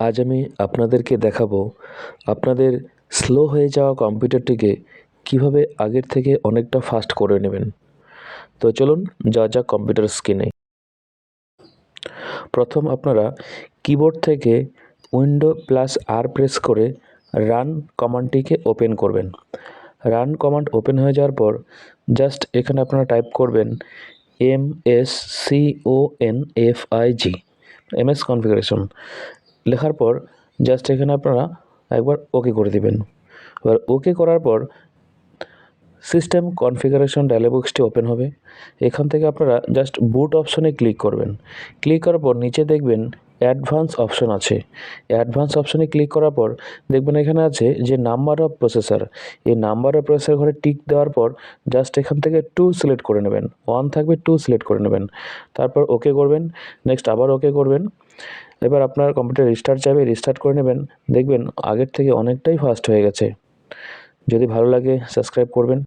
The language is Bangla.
আজ আমি আপনাদেরকে দেখাবো আপনাদের স্লো হয়ে যাওয়া কম্পিউটারটিকে কীভাবে আগের থেকে অনেকটা ফাস্ট করে নেবেন। তো চলুন যা যা কম্পিউটার স্ক্রিনে। প্রথম আপনারা কিবোর্ড থেকে উইন্ডো প্লাস আর প্রেস করে রান কমান্ডটিকে ওপেন করবেন। রান কমান্ড ওপেন হয়ে যাওয়ার পর জাস্ট এখানে আপনারা টাইপ করবেন M S C O N F I G, M S configuration. লেখার পর জাস্ট এখানে আপনারা একবার ওকে করে দিবেন। এবার ওকে করার পর সিস্টেম কনফিগারেশন ডায়লগ বক্সটি ওপেন হবে। এখান থেকে আপনারা জাস্ট বুট অপশনে ক্লিক করবেন। ক্লিক করার পর নিচে দেখবেন অ্যাডভান্স অপশন আছে। অ্যাডভান্স অপশনে ক্লিক করার পর দেখবেন এখানে আছে যে নাম্বার অফ প্রসেসর এই নাম্বার অফ প্রসেসর ঘরে টিক দেওয়ার পর জাস্ট এখান থেকে টু সিলেক্ট করে নেবেন। ওয়ান থাকবে টু সিলেক্ট করে নেবেন। তারপর ওকে করবেন। নেক্সট আবার ওকে করবেন। এবার আপনার কম্পিউটার রিস্টার্ট চাইবে রিস্টার্ট করে নেবেন। দেখবেন আগের থেকে অনেকটাই ফাস্ট হয়ে গেছে। যদি ভালো লাগে সাবস্ক্রাইব করবেন।